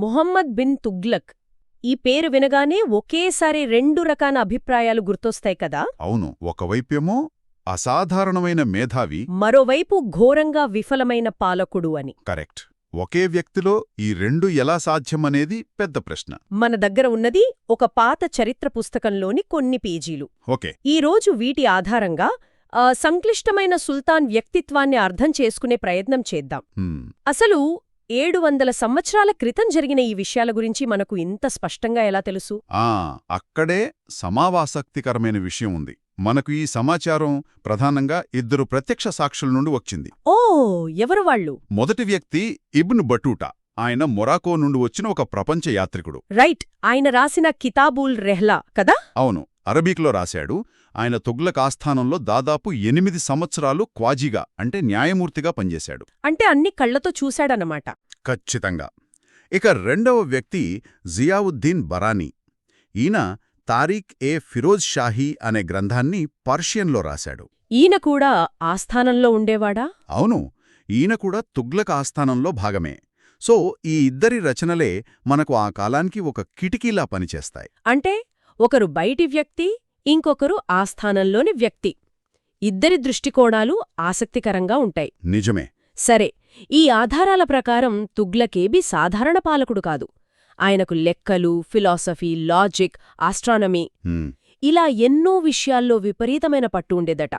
Mohammed bin Tughlaq. ఈ పేరు వినగానే ఒకేసారి రెండు రకాల అభిప్రాయాలు గుర్తొస్తాయి కదా? అవును ఒకవైపేమో అసాధారణమైన మేధావి. మరోవైపు ఘోరంగా విఫలమైన పాలకుడు అని. కరెక్ట్. ఒకే వ్యక్తిలో ఈ రెండు ఎలా సాధ్యమనేది పెద్ద ప్రశ్న. మన దగ్గర ఉన్నది ఒక పాత చరిత్ర పుస్తకంలోని కొన్ని పేజీలు. ఓకే. ఈ రోజు వీటి ఆధారంగా సంక్లిష్టమైన సుల్తాన్ వ్యక్తిత్వాన్ని అర్థం చేసుకునే ప్రయత్నం చేద్దాం. అసలు ఏడు వందల సంవత్సరాల క్రితం జరిగిన ఈ విషయాల గురించి మనకు ఇంత స్పష్టంగా ఎలా తెలుసు? ఆ అక్కడే సమావాసక్తికరమైన విషయం ఉంది. మనకు ఈ సమాచారం ప్రధానంగా ఇద్దరు ప్రత్యక్ష సాక్షుల నుండి వచ్చింది. ఓ ఎవరు వాళ్ళు? మొదటి వ్యక్తి ఇబ్న్ బటూటా. ఆయన మొరాకో నుండి వచ్చిన ఒక ప్రపంచ యాత్రికుడు. రైట్ ఆయన రాసిన కితాబుల్ రెహ్లా కదా? అవును. అరబీక్లో రాశాడు ఆయన తుగ్లక్ ఆస్థానంలో దాదాపు ఎనిమిది సంవత్సరాలు క్వాజీగా అంటే న్యాయమూర్తిగా పనిచేశాడు. అంటే అన్ని కళ్ళతో చూశాడన్నమాట. ఖచ్చితంగా. ఇక రెండవ వ్యక్తి జియావుద్దీన్ బరానీ. ఈయన తారీఖ్ ఏ ఫిరోజ్ షాహీ అనే గ్రంథాన్ని పర్షియన్లో రాశాడు. ఈయన కూడా ఆస్థానంలో ఉండేవాడా? అవును ఈయన కూడా తుగ్లక్ ఆస్థానంలో భాగమే. సో ఈ ఇద్దరి రచనలే మనకు ఆ కాలానికి ఒక కిటికీలా పనిచేస్తాయి. అంటే ఒకరు బయటి వ్యక్తి ఇంకొకరు ఆస్థానంలోని వ్యక్తి. ఇద్దరి దృష్టికోణాలు ఆసక్తికరంగా ఉంటాయి. నిజమే. సరే ఈ ఆధారాల ప్రకారం తుగ్లకేబీ సాధారణ పాలకుడు కాదు. ఆయనకు లెక్కలు ఫిలాసఫీ లాజిక్ ఆస్ట్రానమీ ఇలా ఎన్నో విషయాల్లో విపరీతమైన పట్టు ఉండేదట.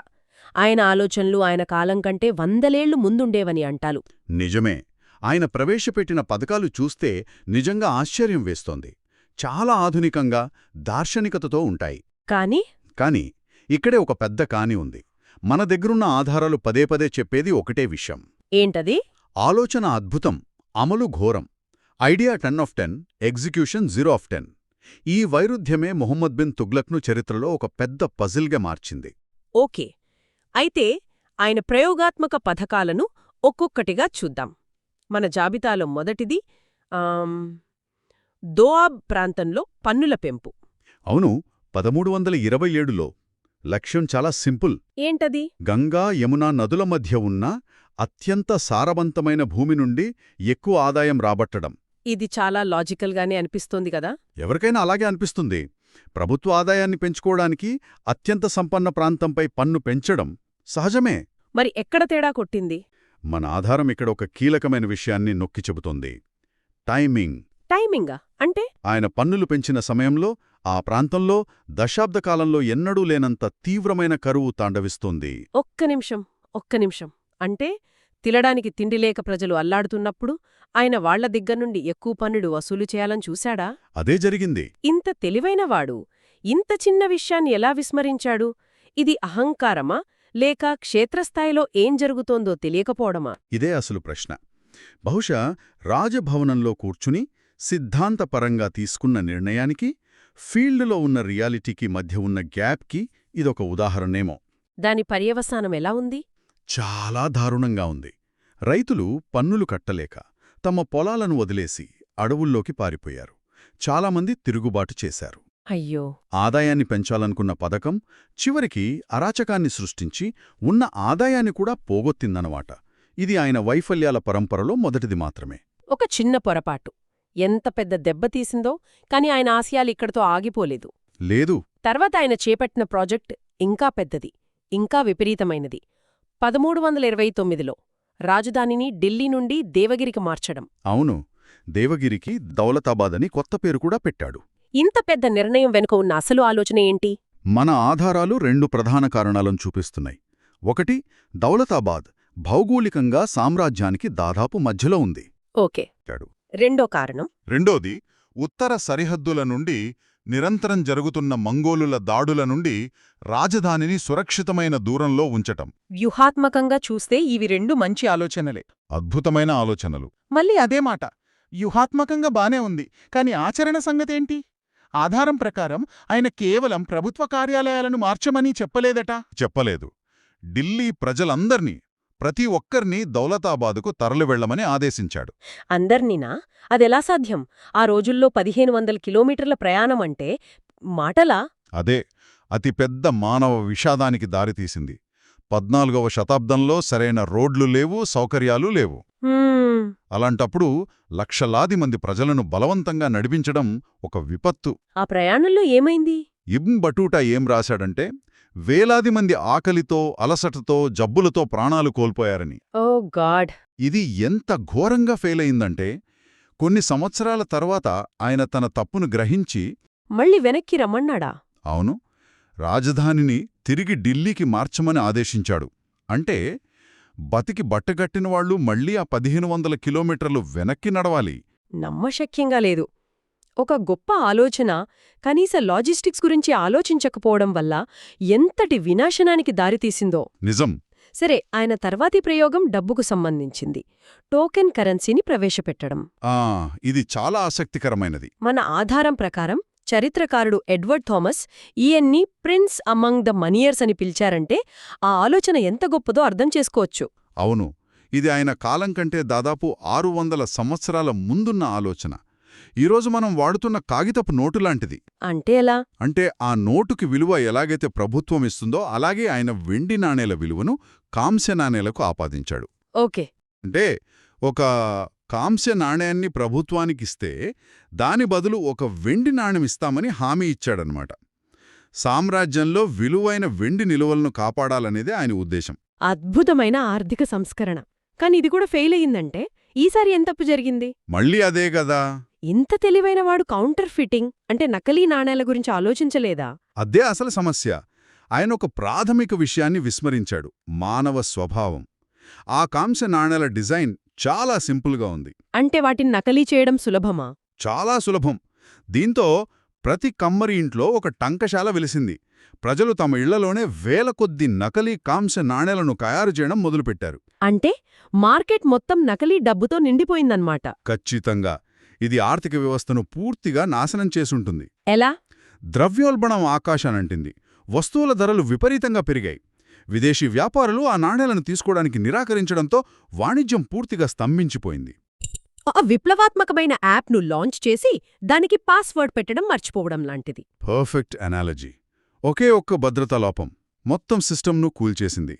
ఆయన ఆలోచనలు ఆయన కాలం కంటే వందలేళ్ళు ముందుండేవని అంటాలు. నిజమే. ఆయన ప్రవేశపెట్టిన పథకాలు చూస్తే నిజంగా ఆశ్చర్యం వేస్తోంది. చాలా ఆధునికంగా దార్శనికతతో ఉంటాయి. కాని? కాని ఇక్కడే ఒక పెద్ద కాని ఉంది. మన దగ్గరున్న ఆధారాలు పదే పదే చెప్పేది ఒకటే విషయం. ఏంటది? ఆలోచన అద్భుతం అమలు ఘోరం. Idea ten of ten execution zero of ten. ఈ వైరుధ్యమే మొహమ్మద్ బిన్ తుగ్లక్ను చరిత్రలో ఒక పెద్ద పజిల్గా మార్చింది. ఓకే. అయితే ఆయన ప్రయోగాత్మక పథకాలను ఒక్కొక్కటిగా చూద్దాం. మన జాబితాలో మొదటిది దోఆబ్ ప్రాంతంలో పన్నుల పెంపు. అవును పదమూడు వందల ఇరవై ఏడులో లక్ష్యం చాలా సింపుల్. ఏంటది? గంగా యమునా నదుల మధ్య ఉన్న అత్యంత సారవంతమైన భూమి నుండి ఎక్కువ ఆదాయం రాబట్టడం. ఇది చాలా లాజికల్గానే అనిపిస్తోంది కదా? ఎవరికైనా అలాగే అనిపిస్తుంది. ప్రభుత్వ ఆదాయాన్ని పెంచుకోవడానికి అత్యంత సంపన్న ప్రాంతంపై పన్ను పెంచడం సహజమే. మరి ఎక్కడ తేడా కొట్టింది? మన ఆధారం ఇక్కడ ఒక కీలకమైన విషయాన్ని నొక్కి చెబుతోంది. టైమింగ్. టైమింగా అంటే? ఆయన పన్నులు పెంచిన సమయంలో ఆ ప్రాంతంలో దశాబ్ద కాలంలో ఎన్నడూ లేనంత తీవ్రమైన కరువు తాండవిస్తోంది. ఒక్క నిమిషం ఒక్క నిమిషం. అంటే తినడానికి తిండి లేక ప్రజలు అల్లాడుతున్నప్పుడు ఆయన వాళ్ళ దగ్గర్నుండి ఎక్కువ పన్నుడు వసూలు చేయాలని చూశాడా? అదే జరిగింది. ఇంత తెలివైనవాడు ఇంత చిన్న విషయాన్ని ఎలా విస్మరించాడు? ఇది అహంకారమా? లేక క్షేత్రస్థాయిలో ఏం జరుగుతోందో తెలియకపోవడమా? ఇదే అసలు ప్రశ్న. బహుశా రాజభవనంలో కూర్చుని సిద్ధాంతపరంగా తీసుకున్న నిర్ణయానికి ఫీల్డ్లో ఉన్న రియాలిటీకి మధ్య ఉన్న గ్యాప్కి ఇదొక ఉదాహరణేమో. దాని పర్యవసానం ఎలా ఉంది? చాలా దారుణంగా ఉంది. రైతులు పన్నులు కట్టలేక తమ పొలాలను వదిలేసి అడవుల్లోకి పారిపోయారు. చాలామంది తిరుగుబాటు చేశారు. అయ్యో! ఆదాయాన్ని పెంచాలనుకున్న పథకం చివరికి అరాచకాన్ని సృష్టించి ఉన్న ఆదాయాన్ని కూడా పోగొత్తిందనమాట ఇది ఆయన వైఫల్యాల పరంపరలో మొదటిది మాత్రమే. ఒక చిన్న పొరపాటు. ఎంత పెద్ద దెబ్బతీసిందో కాని ఆయన ఆశయాలు ఇక్కడితో ఆగిపోలేదు. లేదు. తర్వాత ఆయన చేపట్టిన ప్రాజెక్ట్ ఇంకా పెద్దది ఇంకా విపరీతమైనది. పదమూడు వందల ఇరవై తొమ్మిదిలో రాజధానిని ఢిల్లీ నుండి దేవగిరికి మార్చడం. అవును. దేవగిరికి దౌలతాబాద్ అని కొత్త పేరు కూడా పెట్టాడు. ఇంత పెద్ద నిర్ణయం వెనుక ఉన్న అసలు ఆలోచన ఏంటి? మన ఆధారాలు రెండు ప్రధాన కారణాలను చూపిస్తున్నాయి. ఒకటి దౌలతాబాద్ భౌగోళికంగా సామ్రాజ్యానికి దాదాపు మధ్యలో ఉంది. ఓకే. రెండో కారణం. రెండోది ఉత్తర సరిహద్దుల నుండి నిరంతరం జరుగుతున్న మంగోలుల దాడుల నుండి రాజధానిని సురక్షితమైన దూరంలో ఉంచటం. వ్యూహాత్మకంగా చూస్తే ఇవి రెండు మంచి ఆలోచనలే. అద్భుతమైన ఆలోచనలు. మళ్ళీ అదే మాట వ్యూహాత్మకంగా బానే ఉంది కాని ఆచరణ సంగతేంటి? ఆధారం ప్రకారం ఆయన కేవలం ప్రభుత్వ కార్యాలయాలను మార్చమని చెప్పలేదట. చెప్పలేదు. ఢిల్లీ ప్రజలందర్నీ ప్రతి ఒక్కర్నీ దౌలతాబాదుకు తరలివెళ్ళమని ఆదేశించాడు. అందర్నీనా? అదెలా సాధ్యం? ఆ రోజుల్లో పదిహేను వందల కిలోమీటర్ల ప్రయాణం అంటే మాటలా? అదే అతిపెద్ద మానవ విషాదానికి దారితీసింది పద్నాలుగవ శతాబ్దంలో సరైన రోడ్లు లేవు సౌకర్యాలు లేవు. అలాంటప్పుడు లక్షలాది మంది ప్రజలను బలవంతంగా నడిపించడం ఒక విపత్తు. ఆ ప్రయాణంలో ఏమైంది? ఇబ్న్ బటూటా ఏం రాశాడంటే వేలాది మంది ఆకలితో అలసటతో జబ్బులతో ప్రాణాలు కోల్పోయారని. Oh god. ఇది ఎంత ఘోరంగా ఫెయిల్ అయిందంటే కొన్ని సంవత్సరాల తర్వాత ఆయన తన తప్పును గ్రహించి మళ్ళీ వెనక్కి రమ్మన్నాడా? అవును. రాజధానిని తిరిగి ఢిల్లీకి మార్చమని ఆదేశించాడు. అంటే బతికి బట్టగట్టిన వాళ్ళు మళ్ళీ ఆ పదిహేను వందల కిలోమీటర్లు వెనక్కి నడవాలి. నమ్మశక్యంగా లేదు. ఒక గొప్ప ఆలోచన. కనీస లాజిస్టిక్స్ గురించి ఆలోచించకపోవడం వల్ల ఎంతటి వినాశనానికి దారితీసిందో. నిజం. సరే ఆయన తర్వాతి ప్రయోగం డబ్బుకు సంబంధించింది. టోకెన్ కరెన్సీని ప్రవేశపెట్టడం. ఆ ఇది చాలా ఆసక్తికరమైనది. మన ఆధారం ప్రకారం చరిత్రకారుడు ఎడ్వర్డ్ థామస్ ఈయన్ని ప్రిన్స్ అమంగ్ ద మనియర్స్ అని పిలిచారంటే ఆ ఆలోచన ఎంత గొప్పదో అర్థం చేసుకోవచ్చు. అవును. ఇది ఆయన కాలం కంటే దాదాపు ఆరు వందల సంవత్సరాల ముందున్న ఆలోచన. ఈరోజు మనం వాడుతున్న కాగితపు నోటు లాంటిది. అంటే ఎలా? అంటే ఆ నోటుకి విలువ ఎలాగైతే ప్రభుత్వం ఇస్తుందో అలాగే ఆయన వెండి నాణేల విలువను కాంస్య నాణేలకు ఆపాదించాడు. ఓకే. అంటే ఒక కాంస్య నాణ్యాన్ని ప్రభుత్వానికిస్తే దాని బదులు ఒక వెండి నాణ్యం ఇస్తామని హామీ ఇచ్చాడనమాట. సామ్రాజ్యంలో విలువైన వెండి నిలువలను కాపాడాలనేదే ఆయన ఉద్దేశం. అద్భుతమైన ఆర్థిక సంస్కరణ. కాని ఇది కూడా ఫెయిల్ అయ్యిందంటే? ఈసారి ఎంత తప్పు జరిగింది? మళ్ళీ అదే కదా! ఇంత తెలివైన వాడు కౌంటర్ ఫిట్టింగ్ అంటే నకలీ నాణేల గురించి ఆలోచించలేదా? అదే అసలు సమస్య. ఆయన ఒక ప్రాథమిక విషయాన్ని విస్మరించాడు. మానవ స్వభావం. ఆ కాంస్య నాణేల డిజైన్ చాలా సింపుల్గా ఉంది. అంటే వాటిని నకలీ చేయడం సులభమా? చాలా సులభం. దీంతో ప్రతి కమ్మరి ఇంట్లో ఒక టంకశాల వెలిసింది. ప్రజలు తమ ఇళ్ళలోనే వేల కొద్ది నకలీ కాంస్య నాణేలను తయారు చేయడం మొదలుపెట్టారు. అంటే మార్కెట్ మొత్తం నకలీ డబ్బుతో నిండిపోయిందన్నమాట. ఖచ్చితంగా. ఇది ఆర్థిక వ్యవస్థను పూర్తిగా నాశనం చేసుంటుంది. ఎలా? ద్రవ్యోల్బణం ఆకాశానంటింది. వస్తువుల ధరలు విపరీతంగా పెరిగాయి. విదేశీ వ్యాపారులు ఆ నాణేలను తీసుకోవడానికి నిరాకరించడంతో వాణిజ్యం పూర్తిగా స్తంభించిపోయింది. ఆ విప్లవాత్మకమైన యాప్ను లాంచ్ చేసి దానికి పాస్వర్డ్ పెట్టడం మర్చిపోవడం లాంటిది. Perfect analogy. ఒకే ఒక్క భద్రతా లోపం మొత్తం సిస్టమ్ను కూల్చేసింది.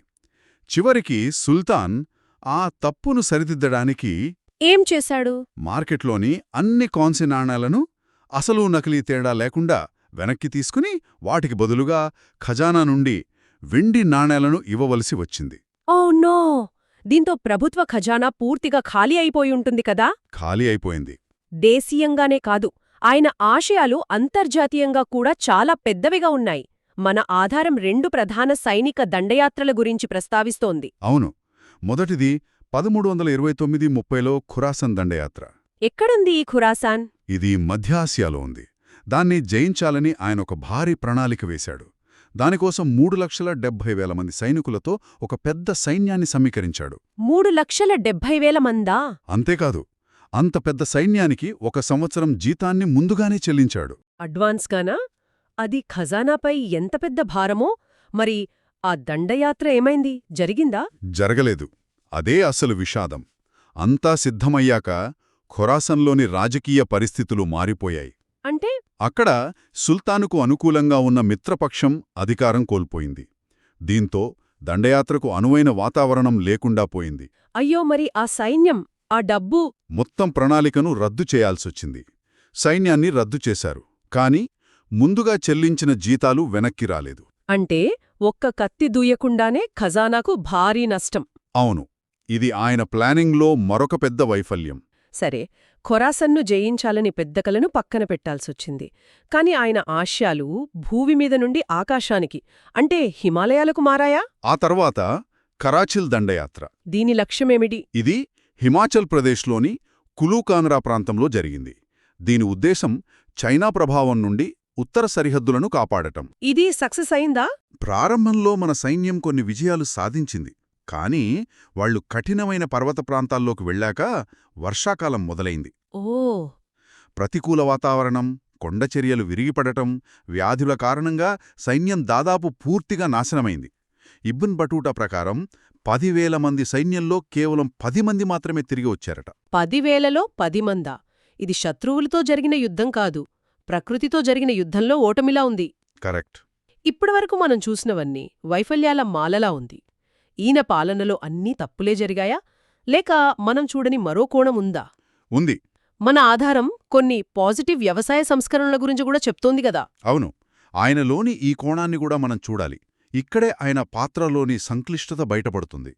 చివరికి సుల్తాన్ ఆ తప్పును సరిదిద్దడానికి ఏం చేశాడు? మార్కెట్లోని అన్ని కాన్సి నాణేలను అసలు నకిలీ తేడా లేకుండా వెనక్కి తీసుకుని వాటికి బదులుగా ఖజానా నుండి వెండి నాణేలను ఇవ్వవలసి వచ్చింది. Oh no! దీంతో ప్రభుత్వ ఖజానా పూర్తిగా ఖాళీ అయిపోయి ఉంటుంది కదా? ఖాళీ అయిపోయింది. దేశీయంగానే కాదు ఆయన ఆశయాలు అంతర్జాతీయంగా కూడా చాలా పెద్దవిగా ఉన్నాయి. మన ఆధారం రెండు ప్రధాన సైనిక దండయాత్రల గురించి ప్రస్తావిస్తోంది. అవును. మొదటిది పదమూడు వందల ఇరవై తొమ్మిది ముప్పైలో ఖురాసన్ దండయాత్ర. ఎక్కడుంది ఈ ఖురాసాన్? ఇది మధ్యాసియాలో ఉంది. దాన్ని జయించాలని ఆయన ఒక భారీ ప్రణాళిక వేశాడు. దానికోసం మూడు లక్షల డెబ్భై వేల మంది సైనికులతో ఒక పెద్ద సైన్యాన్ని సమీకరించాడు. మూడు లక్షల డెబ్భై వేల మందా? అంతేకాదు అంత పెద్ద సైన్యానికి ఒక సంవత్సరం జీతాన్ని ముందుగానే చెల్లించాడు. అడ్వాన్స్గానా? అది ఖజానాపై ఎంత పెద్ద భారమో? మరి ఆ దండయాత్ర ఏమైంది? జరిగిందా? జరగలేదు. అదే అసలు విషాదం. అంతా సిద్ధమయ్యాక ఖొరాసన్లోని రాజకీయ పరిస్థితులు మారిపోయాయి. అంటే? అక్కడ సుల్తానుకు అనుకూలంగా ఉన్న మిత్రపక్షం అధికారం కోల్పోయింది. దీంతో దండయాత్రకు అనువైన వాతావరణం లేకుండా పోయింది. అయ్యో మరి ఆ సైన్యం ఆ డబ్బు? మొత్తం ప్రణాళికను రద్దు చేయాల్సొచ్చింది. సైన్యాన్ని రద్దు చేశారు. కాని ముందుగా చెల్లించిన జీతాలు వెనక్కి రాలేదు. అంటే ఒక్క కత్తి దూయకుండానే ఖజానాకు భారీ నష్టం. అవును. ఇది ఆయన ప్లానింగ్లో మరొక పెద్ద వైఫల్యం. సరే ఖొరాసన్ను జయించాలని పెద్ద కలను పక్కన పెట్టాల్సొచ్చింది. కాని ఆయన ఆశయాలు భూమి మీద నుండి ఆకాశానికి అంటే హిమాలయాలకు మారాయా? ఆ తర్వాత కరాచిల్ దండయాత్ర. దీని లక్ష్యమేమిటి? ఇది హిమాచల్ ప్రదేశ్లోని కులూకాన్రా ప్రాంతంలో జరిగింది. దీని ఉద్దేశం చైనా ప్రభావం నుండి ఉత్తర సరిహద్దులను కాపాడటం. ఇది సక్సెస్ అయిందా? ప్రారంభంలో మన సైన్యం కొన్ని విజయాలు సాధించింది. కానీ వాళ్ళు కఠినమైన పర్వత ప్రాంతాల్లోకి వెళ్ళాక వర్షాకాలం మొదలైంది. ఓ! ప్రతికూల వాతావరణం కొండచర్యలు విరిగిపడటం వ్యాధుల కారణంగా సైన్యం దాదాపు పూర్తిగా నాశనమైంది. ఇబ్బన్ బటూటా ప్రకారం పదివేల మంది సైన్యంలో కేవలం పది మంది మాత్రమే తిరిగి వచ్చారట. పదివేలలో పది మందా? ఇది శత్రువులతో జరిగిన యుద్ధం కాదు. ప్రకృతితో జరిగిన యుద్ధంలో ఓటమిలా ఉంది. కరెక్ట్. ఇప్పటివరకు మనం చూసినవన్నీ వైఫల్యాల మాలలా ఉంది. ఈయన పాలనలో అన్నీ తప్పులే జరిగాయా? లేక మనం చూడని మరో కోణం ఉందా? ఉంది. మన ఆధారం కొన్ని పాజిటివ్ వ్యవసాయ సంస్కరణల గురించి కూడా చెప్తోంది గదా అవును. ఆయనలోని ఈ కోణాన్ని కూడా మనం చూడాలి. ఇక్కడే ఆయన పాత్రలోని సంక్లిష్టత బయటపడుతుంది.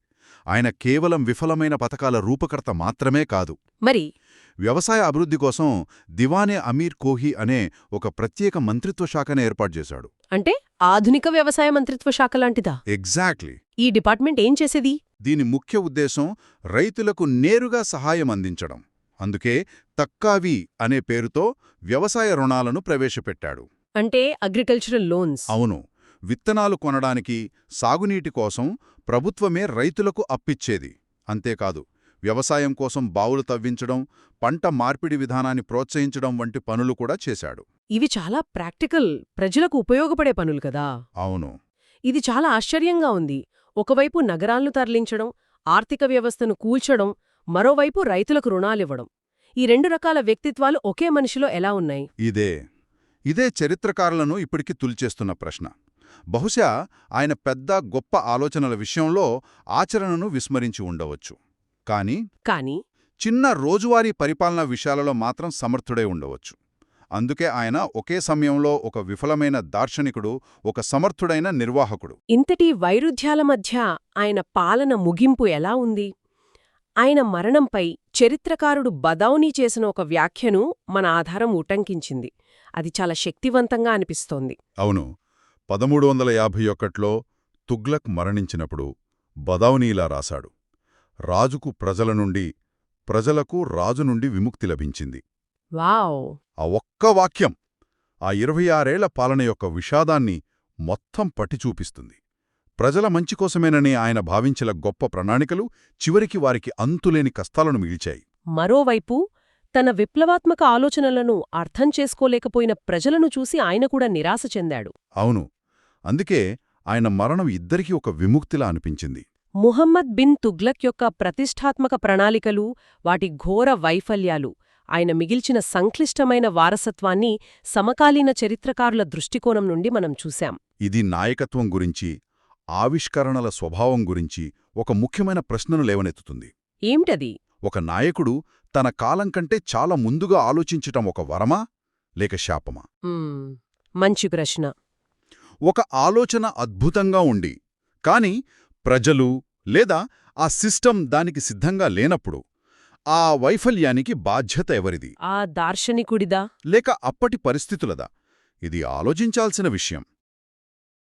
ఆయన కేవలం విఫలమైన పథకాల రూపకర్త మాత్రమే కాదు. మరి? వ్యవసాయ అభివృద్ధి కోసం దివానే అమీర్ కోహీ అనే ఒక ప్రత్యేక మంత్రిత్వ శాఖను ఏర్పాటు చేశాడు. అంటే ఆధునిక వ్యవసాయ మంత్రిత్వ శాఖ లాంటిదా? ఎగ్జాక్ట్లీ. ఈ డిపార్ట్మెంట్ ఏం చేసేది? దీని ముఖ్య ఉద్దేశం రైతులకు నేరుగా సహాయం అందించడం. అందుకే తక్కావి అనే పేరుతో వ్యవసాయ రుణాలను ప్రవేశపెట్టాడు. అంటే అగ్రికల్చరల్ లోన్స్. అవును. విత్తనాలు కొనడానికి సాగునీటి కోసం ప్రభుత్వమే రైతులకు అప్పిచ్చేది. అంతేకాదు వ్యవసాయం కోసం బావులు తవ్వించడం పంట మార్పిడి విధానాన్ని ప్రోత్సహించడం వంటి పనులు కూడా చేశాడు. ఇవి చాలా ప్రాక్టికల్ ప్రజలకు ఉపయోగపడే పనులు కదా. అవును. ఇది చాలా ఆశ్చర్యంగా ఉంది. ఒకవైపు నగరాలను తరలించడం ఆర్థిక వ్యవస్థను కూల్చడం మరోవైపు రైతులకు రుణాలివ్వడం. ఈ రెండు రకాల వ్యక్తిత్వాలు ఒకే మనిషిలో ఎలా ఉన్నాయి? ఇదే. ఇదే చరిత్రకారులను ఇప్పటికి తుల్చేస్తున్న ప్రశ్న. బహుశా ఆయన పెద్ద గొప్ప ఆలోచనల విషయంలో ఆచరణను విస్మరించి ఉండవచ్చు. కాని కాని చిన్న రోజువారీ పరిపాలనా విషయాలలో మాత్రం సమర్థుడై ఉండవచ్చు. అందుకే ఆయన ఒకే సమయంలో ఒక విఫలమైన దార్శనికుడు ఒక సమర్థుడైన నిర్వాహకుడు. ఇంతటి వైరుధ్యాల మధ్య ఆయన పాలన ముగింపు ఎలా ఉంది? ఆయన మరణంపై చరిత్రకారుడు బదౌనీ చేసిన ఒక వ్యాఖ్యను మన ఆధారం ఉటంకించింది. అది చాలా శక్తివంతంగా అనిపిస్తోంది. అవును. పదమూడు వందల యాభై ఒకట్లో తుగ్లక్ మరణించినప్పుడు బదౌనీలా రాశాడు. రాజుకు ప్రజల నుండి ప్రజలకు రాజు నుండి విముక్తి లభించింది. వావ్. ఆ ఒక్క వాక్యం ఆ ఇరవై ఆరేళ్ళ పాలన యొక్క విషాదాన్ని మొత్తం పట్టి చూపిస్తుంది. ప్రజల మంచి కోసమేనని ఆయన భావించిన గొప్ప ప్రణాళికలు చివరికి వారికి అంతులేని కష్టాలను మిగిల్చాయి. మరోవైపు తన విప్లవాత్మక ఆలోచనలను అర్థం చేసుకోలేకపోయిన ప్రజలను చూసి ఆయన కూడా నిరాశ చెందాడు. అవును. అందుకే ఆయన మరణం ఇద్దరికీ ఒక విముక్తిలా అనిపించింది. ముహమ్మద్ బిన్ తుగ్లక్ యొక్క ప్రతిష్టాత్మక ప్రణాళికలు వాటి ఘోర వైఫల్యాలు ఆయన మిగిల్చిన సంక్లిష్టమైన వారసత్వాన్ని సమకాలీన చరిత్రకారుల దృష్టికోణం నుండి మనం చూశాం. ఇది నాయకత్వం గురించి ఆవిష్కరణల స్వభావం గురించి ఒక ముఖ్యమైన ప్రశ్నను లేవనెత్తుతుంది. ఏమిటది? ఒక నాయకుడు తన కాలం కంటే చాలా ముందుగా ఆలోచించటం ఒక వరమా లేక శాపమా? మంచి ప్రశ్న. ఒక ఆలోచన అద్భుతంగా ఉండి కాని ప్రజలు లేదా ఆ సిస్టమ్ దానికి సిద్ధంగా లేనప్పుడు ఆ వైఫల్యానికి బాధ్యత ఎవరిది? ఆ దార్శనికుడిదా? లేక అప్పటి పరిస్థితులదా? ఇది ఆలోచించాల్సిన విషయం.